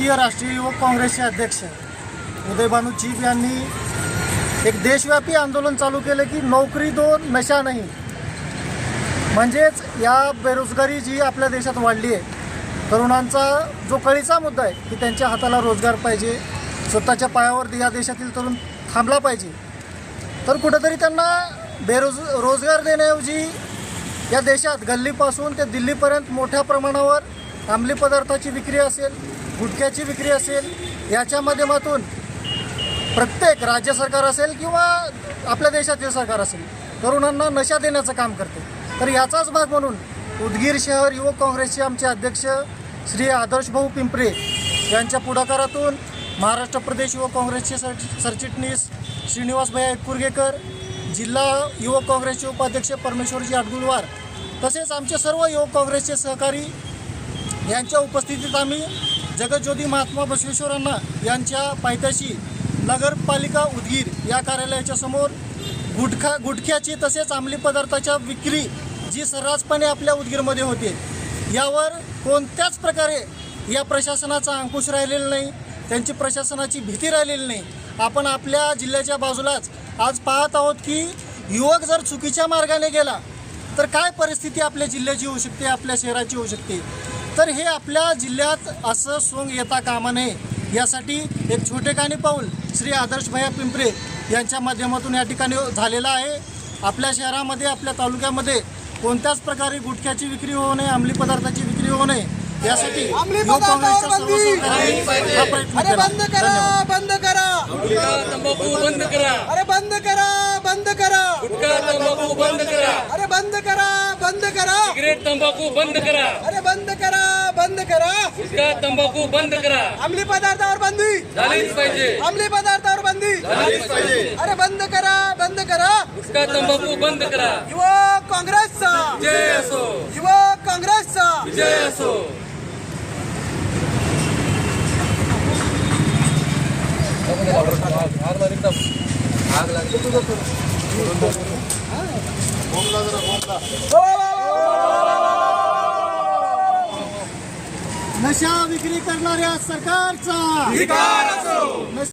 भारतीय राष्ट्रीय युवक काँग्रेसचे अध्यक्ष उदयभानू चीप यांनी एक देशव्यापी आंदोलन चालू केलं की नोकरी दो नशा नाही. म्हणजेच या बेरोजगारी जी आपल्या देशात वाढली आहे तरुणांचा जो कळीचा मुद्दा आहे की त्यांच्या हाताला रोजगार पाहिजे स्वतःच्या पायावर या देशातील तरुण थांबला पाहिजे तर कुठंतरी त्यांना बेरोज रोजगार देण्याऐवजी या देशात गल्लीपासून ते दिल्लीपर्यंत मोठ्या प्रमाणावर अंमली पदार्थाची विक्री असेल गुटख्याची विक्री असेल याच्या माध्यमातून प्रत्येक राज्य सरकार असेल किंवा आपल्या देशातील सरकार असेल तरुणांना नशा देण्याचं काम करते. तर याचाच भाग म्हणून उदगीर शहर युवक काँग्रेसचे आमचे अध्यक्ष श्री आदर्शभाऊ पिंपरे यांच्या पुढाकारातून महाराष्ट्र प्रदेश युवक काँग्रेसचे सर सरचिटणीस श्रीनिवास भैया कुरगेकर जिल्हा युवक काँग्रेसचे उपाध्यक्ष परमेश्वरजी आडगुलवार तसेच आमचे सर्व युवक काँग्रेसचे सहकारी यांच्या उपस्थितीत आम्ही जगज्योती महात्मा बसवेश्वरांना यांच्या पायथ्याशी नगरपालिका उदगीर या कार्यालयाच्या समोर गुटखा गुटख्याची तसेच अंमली पदार्थाच्या विक्री जी सर्रासपणे आपल्या उदगीरमध्ये होते. यावर कोणत्याच प्रकारे या प्रशासनाचा अंकुश राहिलेला नाही त्यांची प्रशासनाची भीती राहिलेली नाही. आपण आपल्या जिल्ह्याच्या बाजूलाच आज पाहत आहोत की युवक जर चुकीच्या मार्गाने गेला तर काय परिस्थिती आपल्या जिल्ह्याची होऊ शकते आपल्या शहराची होऊ शकते? तर हे आपल्या जिल्ह्यात असं सोंग येता कामा नये यासाठी एक छोटेखानी पाऊल श्री आदर्श भैया पिंपरे यांच्या माध्यमातून या ठिकाणी झालेलं आहे. आपल्या शहरामध्ये आपल्या तालुक्यामध्ये कोणत्याच प्रकारे गुटख्याची विक्री होऊ नये अंमली पदार्थाची विक्री होऊ नये यासाठी बंद! करा बंद करा बंद करा. अरे बंद करा बंद करा. गुटखा तंबाखू बंद करा बंद करा। सिगरेट तंबाखू बंद करा। अरे बंद करा बंद करा। गुटखा तंबाखू बंद करा। अंमली पदार्थावर बंदी। झालीच पाहिजे अंमली पदार्थावर बंदी। झालीच पाहिजे अरे बंद करा बंद करा। गुटखा तंबाखू बंद करा। युवक काँग्रेसचा असो। युवक काँग्रेसचा जय असो। नशा विक्री करणाऱ्या सरकारचा.